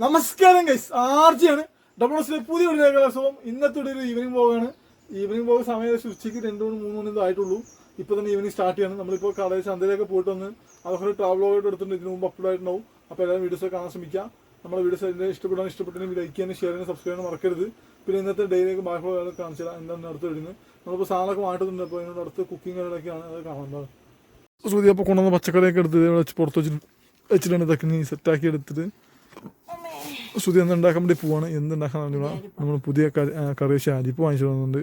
നമസ്കാരം guys ആർജിയാണ് double എസിലെ പുതിയ ഒരു രേഖാസവും ഇന്നത്തെ ഒരു ഈവനിങ് പോകാണ് ഈവനിങ് പോകുന്ന സമയം ഉച്ചയ്ക്ക് രണ്ട് മണി മൂന്ന് മണി ആയിട്ടുള്ളൂ. ഇപ്പൊ തന്നെ ഈവനിങ് സ്റ്റാർട്ട് ചെയ്യണം. നമ്മളിപ്പോൾ കടയിൽ ചന്തയിലൊക്കെ പോയിട്ട് വന്ന് അതൊക്കെ ട്രാവൽ ആയിട്ട് എടുത്തിട്ടുണ്ട്. ഇതിന് മുമ്പ് അപ്ലോഡ് ആയിട്ടുണ്ടാവും. അപ്പോൾ എല്ലാവരും വീഡിയോസ് കാണാൻ ശ്രമിക്കാം നമ്മുടെ വീഡിയോസ് അതിന്റെ ഇഷ്ടപ്പെടാൻ ഇഷ്ടപ്പെട്ടെങ്കിൽ ലൈക്ക് ചെയ്യാനും ഷെയർ ചെയ്യാനും സബ്സ്ക്രൈബ് ചെയ്യാനും മറക്കരുത്. പിന്നെ ഇന്നത്തെ ഡെയിലേക്ക് ബാക്കിയുള്ള കാണിച്ചു തരാം. എന്താണ് അടുത്ത് വരുന്നത്? നമ്മളിപ്പോൾ സാധനമൊക്കെ മാറ്റുന്നുണ്ട് അപ്പോൾ അതിനോട് അടുത്ത് കുക്കിംഗ് കാര്യങ്ങളൊക്കെയാണ് അത് കാണാൻ ശ്രുതി അപ്പോൾ കൊണ്ടുവന്ന പച്ചക്കറിയൊക്കെ എടുത്ത് വെച്ച് പുറത്ത് വെച്ചിട്ട് വെച്ചിട്ടുണ്ട് ഇതൊക്കെ നീ സെറ്റാക്കി എടുത്തിട്ട് ശ്രുതി എന്ത് ഉണ്ടാക്കാൻ വേണ്ടി പോവാണ്? എന്തുണ്ടാക്കാൻ നമ്മൾ പുതിയ കറി അരിപ്പ് വാങ്ങിച്ചു തന്നുണ്ട്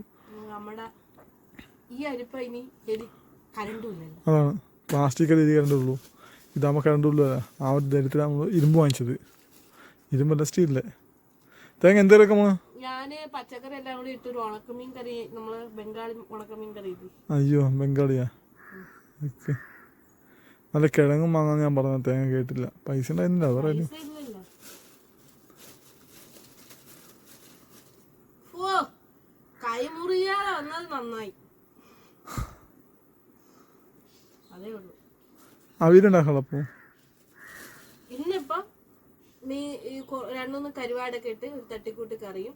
അതാണ്. പ്ലാസ്റ്റിക് അരി കരണ്ടുള്ളൂ ഇതാകുമ്പോൾ കരണ്ടുള്ളൂ ആ ഒരു ധൈര്യത്തിൽ നമ്മൾ ഇരുമ്പ് വാങ്ങിച്ചത്. ഇരുമ്പല്ല സ്റ്റീലിലെ തേങ്ങ എന്തേലൊക്കെ കറി ഇല്ലേ? അയ്യോ ബംഗാളിയാ? ഓക്കെ നല്ല കിഴങ്ങും വാങ്ങാൻ ഞാൻ പറഞ്ഞ തേങ്ങ കേട്ടില്ല. പൈസ ഉണ്ടായിരുന്നില്ല വേറെ ആരും. പൈസ ഇല്ലല്ലോ ഓ കൈമുറിയാതെ വന്നത് നന്നായി. അതേ ഉള്ളൂ. അവിയലുണ്ടാക്കണം അപ്പോൾ ഇന്നിപ്പം നീ രണ്ടൂന്ന് കരുവാടൊക്കെ ഇട്ട് ഒരു തട്ടിക്കൂട്ട് കറിയും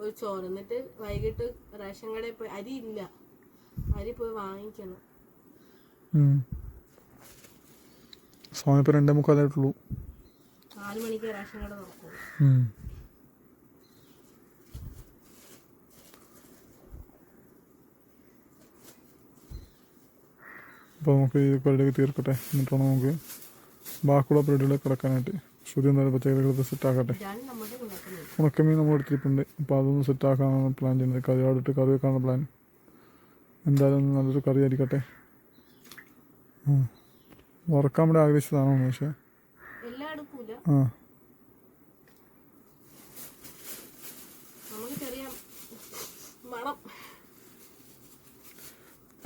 ഒരു ചോറ്. എന്നിട്ട് വൈകിട്ട് റേഷൻ കടയിൽ പോയി അരി ഇല്ല. അരി പോയി വാങ്ങിക്കണം. സമയം ഇപ്പോൾ രണ്ടേ മുക്കാലായിട്ടുള്ളൂ. നാല് മണിക്ക് റേഷൻ കട തുറക്കും അപ്പോൾ നമുക്ക് ഈ പരിപാടിയൊക്കെ തീർക്കട്ടെ. എന്നിട്ടാണ് നമുക്ക് ബാക്കിയുള്ള പരിപാടികളൊക്കെ കിടക്കാനായിട്ട്. ശ്രുതി എന്തായാലും പച്ചക്കറികളൊക്കെ സെറ്റാക്കട്ടെ ഉണക്കമീൻ നമ്മൾ എടുത്തിട്ടുണ്ട്. അപ്പോൾ അതൊന്ന് സെറ്റാക്കാനാണ് പ്ലാൻ ചെയ്യുന്നത്. കറിയോടിട്ട് കറി വെക്കാനാണ് പ്ലാൻ എന്തായാലും നല്ലൊരു കറി ആയിരിക്കട്ടെ. വറക്കാൻ വേണ്ടി ആഗ്രഹിച്ചതാണോ പക്ഷേ ആ നമുക്ക് ചെറിയ മണം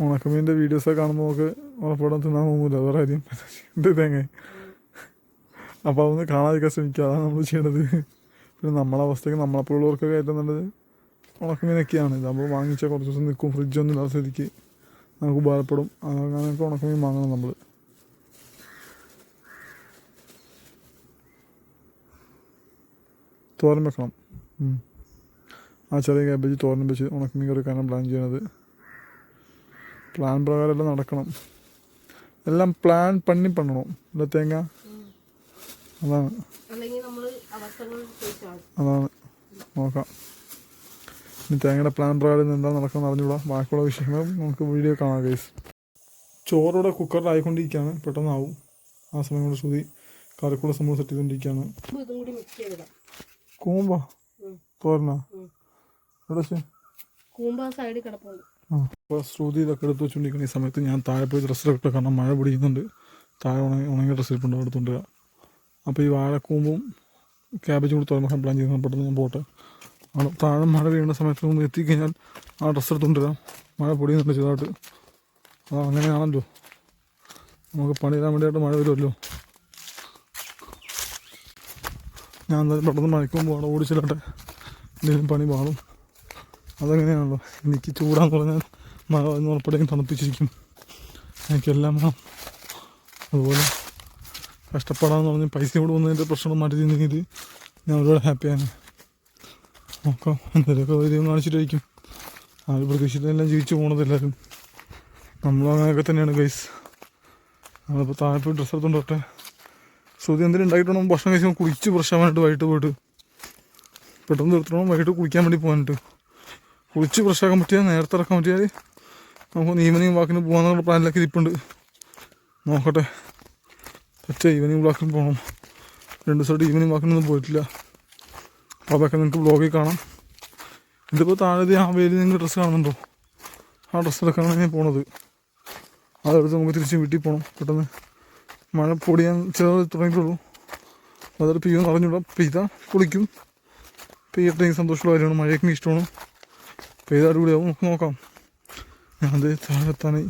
ഉണക്കമീന്റെ വീഡിയോസൊക്കെ കാണുമ്പോൾ നമുക്ക് ഉറപ്പാടാൻ തിന്നാൻ തോന്നില്ല വേറെ കാര്യം. എന്ത് തേങ്ങ. അപ്പോൾ അതൊന്ന് കാണാതിരിക്കാൻ ശ്രമിക്കുക. അതാണ് നമ്മൾ ചെയ്യേണ്ടത് പിന്നെ നമ്മളെ അവസ്ഥയ്ക്ക് നമ്മളെപ്പോലുള്ളവർക്കൊക്കെ ഏറ്റവും നല്ലത് ഉണക്കമീനൊക്കെയാണ് ഇതാകുമ്പോൾ വാങ്ങിച്ചാൽ കുറച്ച് ദിവസം നിൽക്കും. ഫ്രിഡ്ജൊന്നും ഇല്ലാത്ത സ്ഥിതിക്ക് നമുക്ക് ഉപകാരപ്പെടും. അങ്ങനെയൊക്കെ ഉണക്കമീൻ വാങ്ങണം നമ്മൾ തോരൻ വെക്കണം. ആ ചെറിയ കാബേജ് തോരൻ വെച്ച് ഉണക്കമീൻ കറി കാരണം പ്ലാൻ ചെയ്യണത്. പ്ലാൻ പ്രകാരം എല്ലാം നടക്കണം. എല്ലാം പ്ലാൻ പണി പണണം അല്ല തേങ്ങ? അതാണ്. അതാണ്. നോക്കാം. ഇനി തേങ്ങയുടെ പ്ലാൻ പ്രകാരം എന്താ നടക്കണം അറിഞ്ഞൂടാ ബാക്കിയുള്ള വിഷയങ്ങൾ നമുക്ക് വീഡിയോ കാണാം കേസ് ചോറോടെ കുക്കറിൽ ആയിക്കൊണ്ടിരിക്കുകയാണ്. പെട്ടെന്നാവും. ആ സമയം കൊണ്ട് ശ്രുതി കറിക്കുള്ള സംഭവം സെറ്റ് ചെയ്തുകൊണ്ടിരിക്കുകയാണ് കൂമ്പ? തോരണ. എവിടെ കൂമ്പ സൈഡിൽ കിടപ്പുണ്ട്. ആ അപ്പോൾ ശ്രുതി ഇതൊക്കെ എടുത്ത് വെച്ചുകൊണ്ടിരിക്കുന്ന ഈ സമയത്ത് ഞാൻ താഴെ പോയി ഡ്രസ്സ് ഇട്ട് കാരണം മഴ പിടിക്കുന്നുണ്ട്. താഴെ ഉണങ്ങി ഉണങ്ങിയ ഡ്രസ്സ് ഇരിപ്പുണ്ട് എടുത്തുകൊണ്ട് അപ്പോൾ ഈ വാഴക്കൂമ്പും ക്യാബേജും കൂടി തുറമുഖം പ്ലാൻ ചെയ്യുന്ന പെട്ടെന്ന് ഞാൻ പോട്ടെ. ആണ്. താഴെ മഴ പെയ്യേണ്ട സമയത്ത് ഒന്ന് എത്തിക്കഴിഞ്ഞാൽ ആ ഡ്രസ്സ് എടുത്തുകൊണ്ട് വരാം. മഴ പൊടിയുന്നുണ്ട് ചെറുതായിട്ട്. അത് അങ്ങനെയാണല്ലോ. നമുക്ക് പണിയിടാൻ വേണ്ടിയിട്ട് മഴ വരുമല്ലോ. ഞാൻ എന്തായാലും പെട്ടെന്ന് മഴയ്ക്കുമ്പോൾ അവിടെ ഓടിച്ചിട്ടെ എന്തെങ്കിലും പണി പാടും അതങ്ങനെയാണല്ലോ? എനിക്ക് ചൂടാന്ന് പറഞ്ഞാൽ ഉറപ്പടേക്കും തണുപ്പിച്ചിരിക്കും എനിക്കെല്ലാം വേണം. അതുപോലെ കഷ്ടപ്പാടാന്ന് പറഞ്ഞ് പൈസ കൂടെ വന്നതിന്റെ പ്രശ്നം മാറ്റി തിന്നെങ്കിൽ ഞാൻ ഒരുപാട് ഹാപ്പിയാണ്. നോക്കാം എന്തെങ്കിലുമൊക്കെ വരും കാണിച്ചിട്ടായിരിക്കും. ആ ഒരു പ്രതീക്ഷിച്ചെല്ലാം ജീവിച്ചു പോകണത് എല്ലാവരും. നമ്മളും അങ്ങനെയൊക്കെ തന്നെയാണ് ഗൈസ് നമ്മളിപ്പോൾ താഴെ പോയി ഡ്രസ്സ് എടുത്തോണ്ടോട്ടെ ശ്രുതി എന്തെങ്കിലും ഉണ്ടായിട്ടുണ്ടോ? ഭക്ഷണം കഴിച്ചാൽ കുളിച്ച് പ്രശ്നമായിട്ട് വൈകിട്ട് പോയിട്ട്. പെട്ടെന്ന് തീർത്തണം വൈകിട്ട് കുളിക്കാൻ വേണ്ടി പോകാനിട്ട് കുളിച്ച് ഫ്രഷാക്കാൻ പറ്റിയാൽ നേരത്തെ ഇറക്കാൻ പറ്റിയാൽ നമുക്ക് ഈവനിങ് വാക്കിന് പോകാന്നുള്ള പ്ലാനിലൊക്കെ ഇരിപ്പുണ്ട് നോക്കട്ടെ. പറ്റേ ഈവനിങ് വാക്കിന് പോകണം രണ്ട് ദിവസമായിട്ട് ഈവനിങ് വാക്കിനൊന്നും പോയിട്ടില്ല. അപ്പോൾ അതൊക്കെ നിങ്ങൾക്ക് ബ്ലോഗിൽ കാണാം. ഇതിപ്പോൾ താഴെ ആ വേലി നിങ്ങൾ ഡ്രസ്സ് കാണുന്നുണ്ടോ? ആ ഡ്രസ്സ് എടുക്കാനാണ് ഞാൻ പോണത്. അതെടുത്ത് നമുക്ക് തിരിച്ച് വീട്ടിൽ പോകണം പെട്ടെന്ന് മഴ പൊടിയാൻ ചിലത് തുടങ്ങിയിട്ടുള്ളൂ. അതൊരു പെയ്യുമെന്ന് അറിഞ്ഞൂടാ. പെയ്താൽ കുളിക്കും പെയ്യട്ടെ എനിക്ക് സന്തോഷമുള്ള കാര്യമാണ്. മഴയൊക്കെ ഇഷ്ടമാണ്. പെയ്ത അടിപൊളിയാവും. നമുക്ക് നോക്കാം. ഞാനത് താഴത്താണ്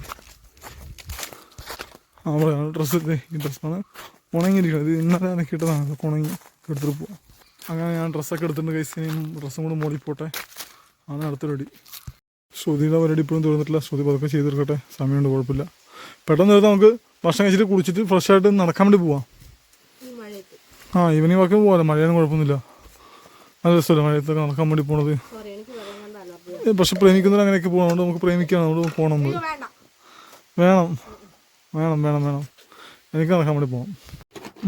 അവിടെയാണ് ഡ്രസ്സ് ഈ ഡ്രസ്സാണ് ഉണങ്ങിയിരിക്കുന്നത്. ഇത് ഇന്നലെ അനക്കിയിട്ടതാണ് അതൊക്കെ ഉണങ്ങി എടുത്തിട്ട് പോവാം. അങ്ങനെ ഞാൻ ഡ്രസ്സൊക്കെ എടുത്തിട്ടുണ്ട് കൈസിനെയും ഡ്രസ്സും കൂടെ മോളിൽ പോട്ടെ. ആണ് അടുത്ത റെഡി ശ്രുതിയുടെ പരിപാടി ഇപ്പോഴും തീർന്നിട്ടില്ല. ശ്രുതി പതുക്കെ ചെയ്ത് തീർക്കട്ടെ സമയമുണ്ട് കുഴപ്പമില്ല. പെട്ടെന്ന് തീർത്ത് നമുക്ക് ഭക്ഷണം കഴിച്ചിട്ട് കുളിച്ചിട്ട് ഫ്രഷ് ആയിട്ട് നടക്കാൻ വേണ്ടി പോവാം. ആ ഈവനിങ് വാക്കിന് പോകാം മഴയൊന്നും കുഴപ്പമൊന്നുമില്ല. നല്ല രസമല്ലേ മഴയത്തൊക്കെ നടക്കാൻ വേണ്ടി പോണത് സോറി എനിക്ക് വെള്ളം കൊണ്ട് അലർജി ഏ, പക്ഷെ പ്രേമിക്കുന്നവർ അങ്ങനെയൊക്കെ പോകണം. നമുക്ക് പ്രേമിക്കണം. അതുകൊണ്ട് പോകണം വേണം. വേണം വേണം വേണം. എനിക്ക് നടക്കാൻ വേണ്ടി പോകാം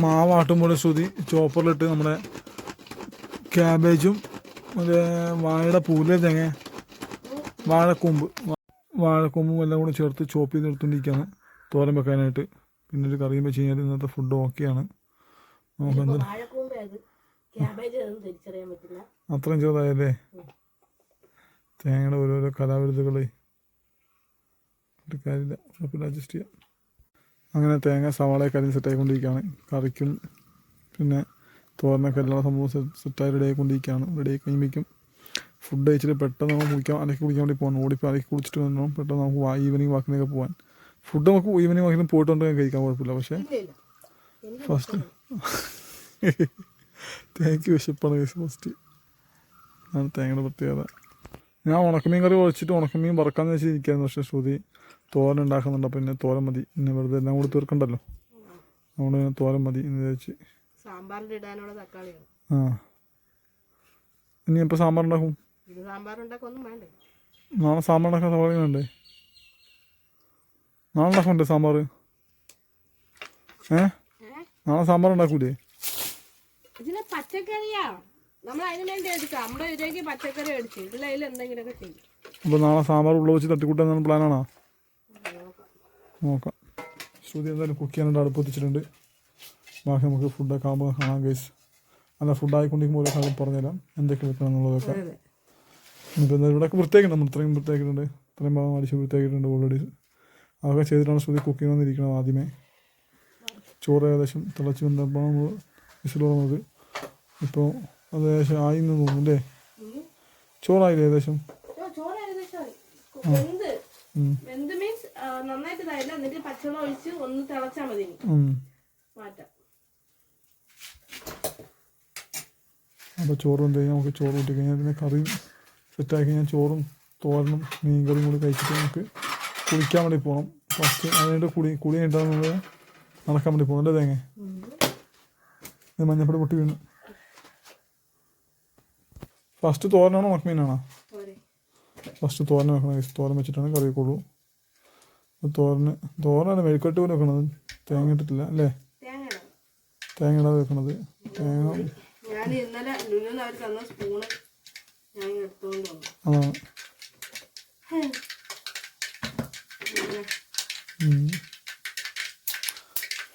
മാവാട്ടുമ്പോഴും ശ്രുതി ചോപ്പറിലിട്ട് നമ്മുടെ ക്യാബേജും മറ്റേ വാഴയുടെ പൂല തേങ്ങ വാഴക്കൊമ്പ് വാഴക്കൊമ്പും എല്ലാം കൂടെ ചേർത്ത് ചോപ്പ് ചെയ്ത് എടുത്തുകൊണ്ടിരിക്കുകയാണ് തോരൻ വെക്കാനായിട്ട്. പിന്നെ ഒരു കറിയും വെച്ച് കഴിഞ്ഞാൽ ഇന്നത്തെ ഫുഡ് ഓക്കെയാണ് നമുക്ക് എന്താ? അത്രയും ചെറുതായല്ലേ? തേങ്ങയുടെ ഓരോരോ കലാവിരുദ്ധകളെ ഒരു കാര്യമില്ല കുഴപ്പമില്ല അഡ്ജസ്റ്റ് ചെയ്യാം. അങ്ങനെ തേങ്ങ സവാളയൊക്കെ അരിഞ്ഞ് സെറ്റായിക്കൊണ്ടിരിക്കുകയാണ് കറിക്കും പിന്നെ തോരനൊക്കെ എല്ലാ സംഭവം സെറ്റ് സെറ്റായി റെഡി ആയിക്കൊണ്ടിരിക്കുകയാണ്. റെഡി ആയി കഴിയുമ്പോഴേക്കും ഫുഡ് കഴിച്ചിട്ട് പെട്ടെന്ന് നമുക്ക് കുളിക്കാൻ അലക്കി കുളിക്കാൻ വേണ്ടി പോകണം. ഓടിപ്പോൾ അലക്കി കുളിച്ചിട്ട് വരണം പെട്ടെന്ന് നമുക്ക് ഈവനിങ് വാക്കിനൊക്കെ പോകാൻ. ഫുഡ് നമുക്ക് ഈവനിങ് വാക്കിനും പോയിട്ടുണ്ട് കഴിക്കാൻ കുഴപ്പമില്ല. പക്ഷേ ഫസ്റ്റ് തേങ്ങ വിശപ്പാണ് ഫസ്റ്റ് ആണ് തേങ്ങയുടെ പ്രത്യേകത. ഞാൻ ഉണക്കമീൻ കറി ഒഴിച്ചിട്ട് ഉണക്കമീൻ വറക്കാന്ന് വെച്ച് ഇരിക്കായിരുന്നു പക്ഷേ ശ്രുതി തോരൻ ഉണ്ടാക്കുന്നുണ്ട്. അപ്പം പിന്നെ തോരൻ മതി. പിന്നെ വെറുതെ എല്ലാം കൂടി തീർക്കണ്ടല്ലോ. അതുകൊണ്ട് ഞാൻ തോരൻ മതി എന്ന് വിചാരിച്ച്. ആ. ഇനി എപ്പോൾ സാമ്പാർ ഉണ്ടാക്കും നാളെ സാമ്പാർ ഉണ്ടാക്കാൻ സവാള വേണ്ടേ? നാളെ ഉണ്ടാക്കണ്ടേ സാമ്പാർ? ഏ? നാളെ സാമ്പാർ ഉണ്ടാക്കൂലേ? പച്ചക്കറിയാ. നമ്മൾ അതിന് വേണ്ടി എടുക്കാം. നമ്മുടെ ഇതിലേക്ക് പച്ചക്കറി അടിച്ചു ഇതിൽ അതിൽ എന്തെങ്കിലുമൊക്കെ ചെയ്യും. അപ്പോൾ നാളെ സാമ്പാർ ഉള്ള വെച്ച് തട്ടിക്കൂട്ടാൻ പ്ലാനാണോ നോക്കാം. ശ്രുതി എന്തായാലും കുക്ക് ചെയ്യാനായിട്ട് അടുപ്പ് എത്തിച്ചിട്ടുണ്ട് ബാക്കി നമുക്ക് ഫുഡൊക്കെ ആകുമ്പോൾ കാണാം ഗൈസ് അല്ല ഫുഡ് ആയിക്കൊണ്ടിരിക്കുമ്പോൾ കാര്യം പറഞ്ഞുതരാം. എന്തൊക്കെ വെക്കണം എന്നുള്ളതൊക്കെ. എന്താ ഇവിടെയൊക്കെ വൃത്തിയാക്കിയിട്ടുണ്ട് നമ്മൾ ഇത്രയും വൃത്തിയാക്കിയിട്ടുണ്ട് ഇത്രയും ഭാഗം അടിച്ച് വൃത്തിയാക്കിയിട്ടുണ്ട് ഓൾറെഡി അതൊക്കെ ചെയ്തിട്ടാണ് ശ്രുതി കുക്ക് ചെയ്യണമെന്നിരിക്കണം ആദ്യമേ. ചോറ് ഏകദേശം തിളച്ച് വന്നപ്പോൾ നമ്മൾ വിസിൽ തുറന്നത് ഇപ്പോൾ അത് ഏകദേശം ആയിന്ന് തോന്നുന്നു അല്ലേ? ചോറായില്ലേ ഏകദേശം. വെന്ത്. മീൻസ് നന്നായിട്ട് ഇതായില്ല. എന്നിട്ട് പച്ചവെള്ളം ഒഴിച്ച് ഒന്ന് തിളച്ചാൽ മതി ഇനി. ഉം. മാറ്റാം. അപ്പോൾ ചോറ് എന്ത് കഴിഞ്ഞാൽ നമുക്ക് ചോറ് കൂട്ടി കഴിഞ്ഞാൽ പിന്നെ കറിയും സെറ്റാക്കി കഴിഞ്ഞാൽ ചോറും തോരനും മീൻ കറിയും കൂടി കഴിച്ചിട്ട് നമുക്ക് കുളിക്കാൻ വേണ്ടി പോകണം ഫസ്റ്റ് അതിനായിട്ട് കുളി കുളി കഴിഞ്ഞിട്ടാണ് നമ്മൾ നടക്കാൻ വേണ്ടി പോകുന്നത് അല്ലേ തേങ്ങ? മഞ്ഞപ്പൊടി പൊട്ടി വീണു. ഫസ്റ്റ് തോരനാണോ ഉണക്കമീനാണോ മീനാണോ. ഫസ്റ്റ് തോരൻ വെക്കണം. തോരൻ വെച്ചിട്ടാണ് കറി വെക്കുള്ളൂ. തോരന് തോരനാണ് മെഴുക്കട്ട് പോലെ വെക്കണത്. തേങ്ങ ഇട്ടിട്ടില്ല അല്ലേ? തേങ്ങ ഇടാതെ വെക്കണത്. തേങ്ങ അതാണ്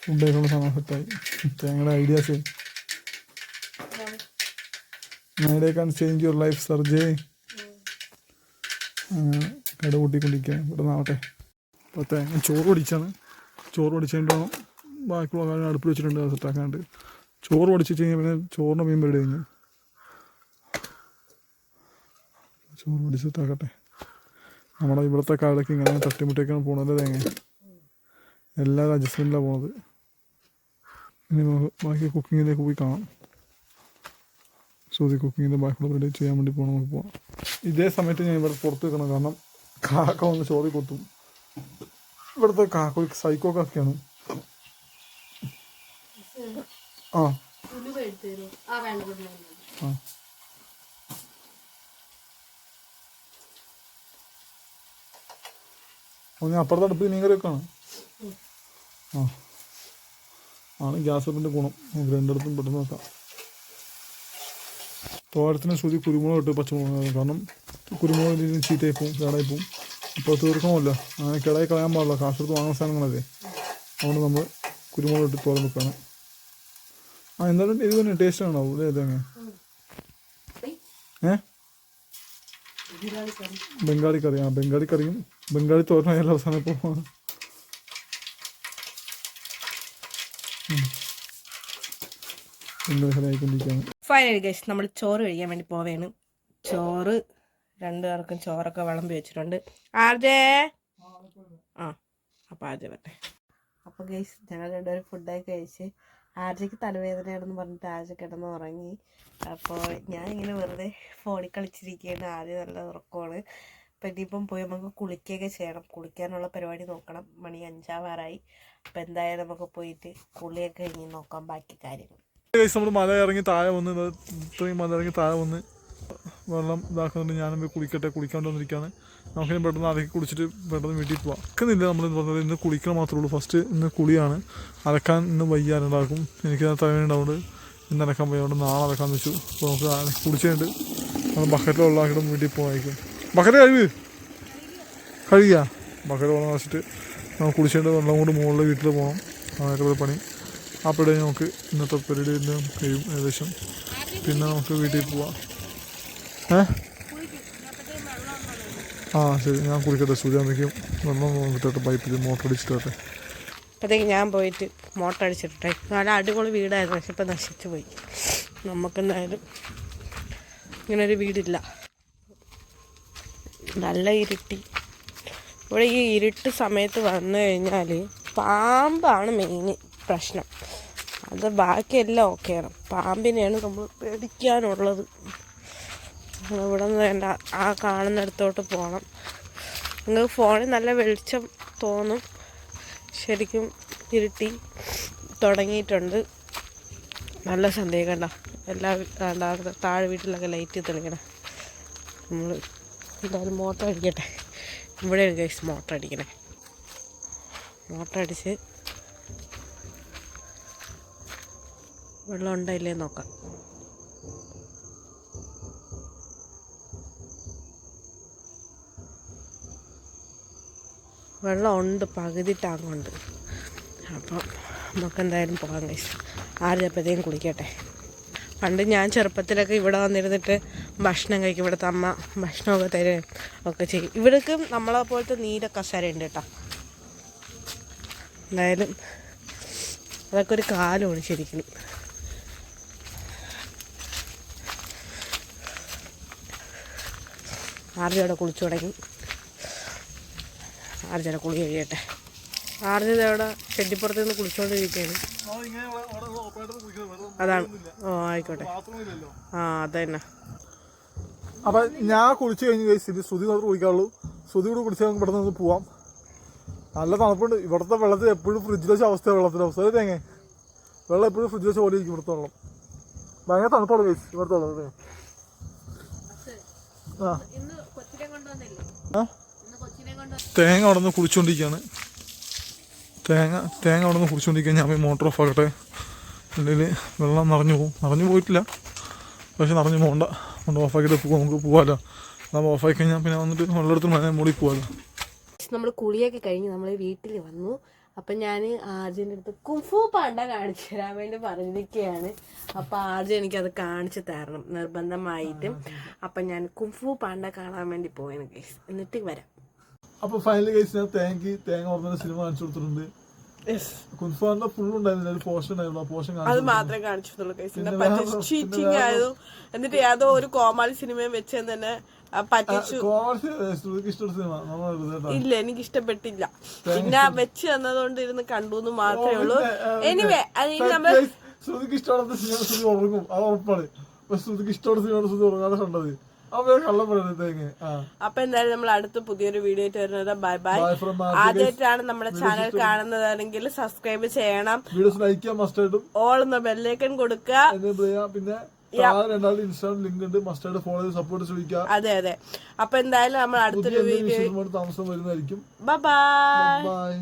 ഫുഡ് ആയിട്ടുള്ള സാധനം സെറ്റായി തേങ്ങയുടെ ഐഡിയാസ് മൈഡേ കാൻ ചേഞ്ച് യുവർ ലൈഫ് സർജേ കട കൂട്ടിക്കൊണ്ടിരിക്കുകയാണ് ഇവിടെ നിന്നാവട്ടെ അപ്പോൾ തേങ്ങ ചോറ് പൊടിച്ചാണ്. ചോറ് പൊടിച്ചതിന്റെ ബാക്കിയുള്ള കാര്യം അടുപ്പിൽ വെച്ചിട്ടുണ്ട്. സെറ്റാക്കാണ്ട് ചോറ് പൊടിച്ച് വെച്ച് കഴിഞ്ഞാൽ പിന്നെ ചോറിന്റെ മീൻ പേടി കഴിഞ്ഞു. ചോറ് പൊടിച്ച് സെറ്റാക്കട്ടെ നമ്മുടെ ഇവിടുത്തെ കാലൊക്കെ ഇങ്ങനെ തട്ടിമുട്ടിയൊക്കെയാണ് പോണത് തേങ്ങ എല്ലാവരും അഡ്ജസ്റ്റ്മെന്റിലാണ് പോണത്. ഇനി ബാക്കി കുക്കിങ്ങിലേക്ക് പോയി കാണാം. സൂതി കുക്കിങ്ങിന്റെ റെഡി ചെയ്യാൻ വേണ്ടി പോകണം നമുക്ക് പോകാം ഇതേ സമയത്ത് ഞാൻ ഇവിടെ പുറത്ത് വെക്കണം കാരണം കാക്ക വന്ന് ചോറി കൊത്തും. ഇവിടുത്തെ കാക്ക സൈക്കോ കാക്കയാണ്. ആ. ഞാൻ അപ്പുറത്തെ അടുപ്പ് മീൻ കറി വെക്കാണ്. ആ. ആണ് ഗ്യാസ് അടുപ്പിന്റെ ഗുണം. നമുക്ക് രണ്ടിടത്തും പെട്ടെന്ന് വെക്കാം. തോരത്തിന് ശ്രുതി കുരുമുളക് ഇട്ട് പച്ചമുളക്. കാരണം കുരുമുളക് ഇതിന് ചീത്തയായി പോവും കേടായി പോവും അപ്പോൾ തീർക്കണമല്ലോ. അങ്ങനെ കിടായി കളയാൻ പാടില്ല. കാസർഗോഡ് വാങ്ങുന്ന സാധനങ്ങളല്ലേ. അതുകൊണ്ട് നമ്മൾ കുരുമുളക് ഇട്ട് തോരൻ വെക്കാണ്. ആ എന്തായാലും ഇത് തന്നെ ടേസ്റ്റ് ആണോ അല്ലേ തേങ്ങ ഏ? ബംഗാളി കറി. ആ ബംഗാളി കറിയും ബംഗാളി തോരനും എല്ലാ അവസാനം ഇപ്പോൾ ബംഗാളി കറി ആയിക്കൊണ്ടിരിക്കുകയാണ് ഫൈനലി ഗൈസ് നമ്മൾ ചോറ് കഴിക്കാൻ വേണ്ടി പോവേണ്. ചോറ് രണ്ടു പേർക്കും ചോറൊക്കെ വിളമ്പി വെച്ചിട്ടുണ്ട്. ആർജേ? ആ അപ്പം ആർജ പറ്റേ അപ്പോൾ ഗൈസ് ഞങ്ങൾ രണ്ടുപേരും ഫുഡൊക്കെ കഴിച്ച് ആർജയ്ക്ക് തലവേദനയാണെന്ന് പറഞ്ഞിട്ട് ആർജ കിടന്ന് ഉറങ്ങി അപ്പോൾ ഞാൻ ഇങ്ങനെ വെറുതെ ഫോണിൽ കളിച്ചിരിക്കുകയാണ് ആദ്യം നല്ല ഉറക്കമാണ്. അപ്പം ഇനിയിപ്പം പോയി നമുക്ക് കുളിക്കുകയൊക്കെ ചെയ്യണം. കുളിക്കാനുള്ള പരിപാടി നോക്കണം. മണി അഞ്ചാവാറായി. അപ്പം എന്തായാലും നമുക്ക് പോയിട്ട് കുളിയൊക്കെ കഴിഞ്ഞ് നോക്കാം. ബാക്കി കാര്യങ്ങൾ. നമ്മൾ മല ഇറങ്ങി താഴെ വന്ന് ഇത് ഇത്രയും മല ഇറങ്ങി താഴെ വന്ന് വെള്ളം ഇതാക്കുന്നുണ്ട്. ഞാനും കുളിക്കട്ടെ കുളിക്കാണ്ട് വന്നിരിക്കുകയാണ് നമുക്കിനി പെട്ടെന്ന് അലക്കി കുളിച്ചിട്ട് പെട്ടെന്ന് വീട്ടിൽ പോവാം. അക്കുന്നില്ല നമ്മൾ പറഞ്ഞത് ഇന്ന് കുളിക്കണം മാത്രമേ ഉള്ളൂ. ഫസ്റ്റ് ഇന്ന് കുളിയാണ്. അലക്കാൻ ഇന്ന് വയ്യാറുണ്ടാക്കും എനിക്ക് തലവേദന ഉണ്ടാവുകൊണ്ട് ഇന്ന് അലക്കാൻ വയ്യാണ്ട് നാളെ അലക്കാന്ന് വെച്ചു. അപ്പോൾ നമുക്ക് അലക്കി കുളിച്ചിട്ടുണ്ട്. നമ്മൾ ബക്കറ്റിൽ വെള്ളമാക്കിയിട്ട് വീട്ടിൽ പോകാമായിരിക്കും ബക്കറ്റ് കഴിവ്? കഴുകിയാ ബക്കറ്റ് വെള്ളം വെച്ചിട്ട് നമുക്ക് കുളിച്ചിട്ട് വെള്ളം കൊണ്ട് മുകളിൽ വീട്ടിൽ പോകണം അതൊക്കെ പണി. അപ്പോഴേ നമുക്ക് ഇന്നത്തെ പരിപാടി കഴിയും ഏകദേശം. പിന്നെ നമുക്ക് വീട്ടിൽ പോവാം. ഏ? ആ ശരി. ഞാൻ കുളിക്കട്ടെ. സൂര്യാന്തയ്ക്കും വെള്ളം കിട്ടട്ടെ പൈപ്പിൽ മോട്ടർ അടിച്ചിട്ടെ അപ്പോഴത്തേക്ക് ഞാൻ പോയിട്ട് മോട്ടർ അടിച്ചിട്ടെ. നല്ല അടിപൊളി വീടായിരുന്നു. പക്ഷെ ഇപ്പം നശിച്ചു പോയി. നമുക്കെന്തായാലും ഇങ്ങനൊരു വീടില്ല. നല്ല ഇരുട്ടി. ഇവിടെ ഈ ഇരുട്ട് സമയത്ത് വന്നു കഴിഞ്ഞാൽ പാമ്പാണ് മെയിൻ പ്രശ്നം. അത് ബാക്കിയെല്ലാം ഓക്കെയാണ് പാമ്പിനെയാണ് നമ്മൾ പേടിക്കാനുള്ളത്. ഇവിടെ നിന്ന് വേണ്ട ആ കാണുന്നിടത്തോട്ട് പോകണം. നിങ്ങൾക്ക് ഫോണിൽ നല്ല വെളിച്ചം തോന്നും. ശരിക്കും ഇരുട്ടി തുടങ്ങിയിട്ടുണ്ട്. നല്ല സന്ധ്യ കണ്ട. എല്ലാ കണ്ടാകുന്ന കണ്ട താഴെ വീട്ടിലൊക്കെ ലൈറ്റ് തെളിയണം നമ്മൾ എന്തായാലും മോട്ടർ അടിക്കട്ടെ. ഇവിടെയാണ് ഗൈസ് മോട്ടർ അടിക്കണേ. മോട്ടർ അടിച്ച് വെള്ളം ഉണ്ടോ ഇല്ലേ നോക്കാം. വെള്ളം ഉണ്ട് പകുതി ടാങ്കുണ്ട് അപ്പം നമുക്ക് എന്തായാലും പോകാം കഴിച്ചു ആദ്യപ്പോഴത്തേക്കും കുളിക്കട്ടെ. പണ്ട് ഞാൻ ചെറുപ്പത്തിലൊക്കെ ഇവിടെ വന്നിരുന്നിട്ട് ഭക്ഷണം കഴിക്കും ഇവിടുത്തെ അമ്മ ഭക്ഷണമൊക്കെ തരുകയും ഒക്കെ ചെയ്യും. ഇവിടേക്ക് നമ്മളെ പോലത്തെ നീല കസേര ഉണ്ട് കേട്ടോ. എന്തായാലും അതൊക്കെ ഒരു കാലമാണ് ശരിക്കും. ആർജയുടെ കുളിച്ചു തുടങ്ങി. ആർജയുടെ കുളി കഴിയട്ടെ. ആർജത അവിടെ ചെട്ടിപ്പുറത്ത് നിന്ന് കുളിച്ചുകൊണ്ടിരിക്കുകയാണ് അതാണ്. ഓ ആയിക്കോട്ടെ. ആ അതന്നെ. അപ്പം ഞാൻ കുളിച്ചു കഴിഞ്ഞു കഴിച്ചിട്ട് ശ്രുതി മാത്രം കുളിക്കാറുള്ളൂ ശ്രുതി കൂടെ കുളിച്ച് നമുക്ക് ഇവിടെ നിന്ന് പോവാം. നല്ല തണുപ്പുണ്ട്. ഇവിടുത്തെ വെള്ളത്തിൽ എപ്പോഴും ഫ്രിഡ്ജിൽ വെച്ച അവസ്ഥ വെള്ളത്തിന്റെ അവസ്ഥ. അതെ തേങ്ങ? വെള്ളം എപ്പോഴും ഫ്രിഡ്ജിൽ വെച്ച പോലെ ഇരിക്കും ഇവിടുത്തെ വെള്ളം. ഭയങ്കര തണുപ്പാണ് കഴിച്ച് ഇവിടുത്തെ വെള്ളം തേങ്ങ ആ ഇന്ന് കൊച്ചിനെ കൊണ്ടുവന്നില്ലേ ആ ഇന്ന് കൊച്ചിനെ കൊണ്ട് തേങ്ങ അവിടെ നിന്ന് കുളിച്ചുകൊണ്ടിരിക്കുകയാണ് തേങ്ങ തേങ്ങ അവിടെ നിന്ന് കുടിച്ചുകൊണ്ടിരിക്കുക ഞാൻ മോട്ടർ ഓഫ് ആക്കട്ടെ. അല്ലെങ്കിൽ വെള്ളം നിറഞ്ഞു പോകും. നിറഞ്ഞു പോയിട്ടില്ല. പക്ഷെ നിറഞ്ഞു പോകണ്ട കൊണ്ട് ഓഫാക്കിയിട്ട് പോകും നമുക്ക് പോകാമല്ലോ നമ്മൾ ഓഫാക്കി കഴിഞ്ഞാൽ പിന്നെ വന്നിട്ട് വെള്ളമെടുത്ത് എടുത്ത് മൂടി പോകാമല്ലോ നമ്മൾ കുളിയൊക്കെ കഴിഞ്ഞ് നമ്മൾ വീട്ടിൽ വന്നു. അപ്പം ഞാൻ ആർജിന്റെ അടുത്ത് കുംഫു പാണ്ട കാണിച്ചു തരാൻ വേണ്ടി പറഞ്ഞിരിക്കുകയാണ് അപ്പം ആർജി എനിക്കത് കാണിച്ചു തരണം നിർബന്ധമായിട്ടും. അപ്പം ഞാൻ കുംഫു പാണ്ട കാണാൻ വേണ്ടി പോയത് ഗൈസ് എന്നിട്ട് വരാം. അപ്പോൾ ഫൈനൽ കേസിന് തേങ്ങ തേങ്ങ ഓർമ്മ സിനിമ കാണിച്ചു കൊടുത്തിട്ടുണ്ട്. കുൻഫാന്റെ ഫുൾ ഉണ്ടായിരുന്നില്ല ഒരു പോർഷൻ ഉണ്ടായിരുന്നു. ആ പോർഷൻ അത് മാത്രമേ കാണിച്ചിട്ടുള്ളൂ guys. എന്നെ പറ്റിച്ച് ചീറ്റിംഗ് ആയതും എന്നിട്ട് ഏതോ ഒരു കോമാളി സിനിമയും വെച്ച് തന്നെ ഇല്ല എനിക്ക് ഇഷ്ടപ്പെട്ടില്ല പിന്നെ വെച്ച് തന്നതുകൊണ്ട് ഇരുന്ന് കണ്ടു എന്ന് മാത്രമേ ഉള്ളൂ. എനിവേ നമ്മൾ ശ്രുതിക്ക് ഇഷ്ടമുള്ള സിനിമ ശ്രുതി ഉറങ്ങും. അത് ഉറപ്പാണ്. ശ്രുതിക്ക് ഇഷ്ടമുള്ള സിനിമ ശ്രുതി ഉറങ്ങാതെ കണ്ടത്. അപ്പൊ എന്തായാലും നമ്മൾ അടുത്ത പുതിയൊരു വീഡിയോ ആയിട്ട് വരുന്നത് ബൈ ബൈ ആദ്യമായിട്ടാണ് നമ്മുടെ ചാനൽ കാണുന്നതാണെങ്കിൽ സബ്സ്ക്രൈബ് ചെയ്യണം. ഓൾ എന്ന ബെല്ലേക്കൻ കൊടുക്കുക. പിന്നെ ഇൻസ്റ്റാഗ്രാം ലിങ്ക് ഉണ്ട് മസ്റ്റായിട്ട് ഫോളോ ചെയ്ത് സപ്പോർട്ട് ചോദിക്കുക അതെ അതെ. അപ്പൊ എന്തായാലും നമ്മൾ അടുത്തൊരു വീഡിയോ താമസം വരുന്നതായിരിക്കും. ബൈ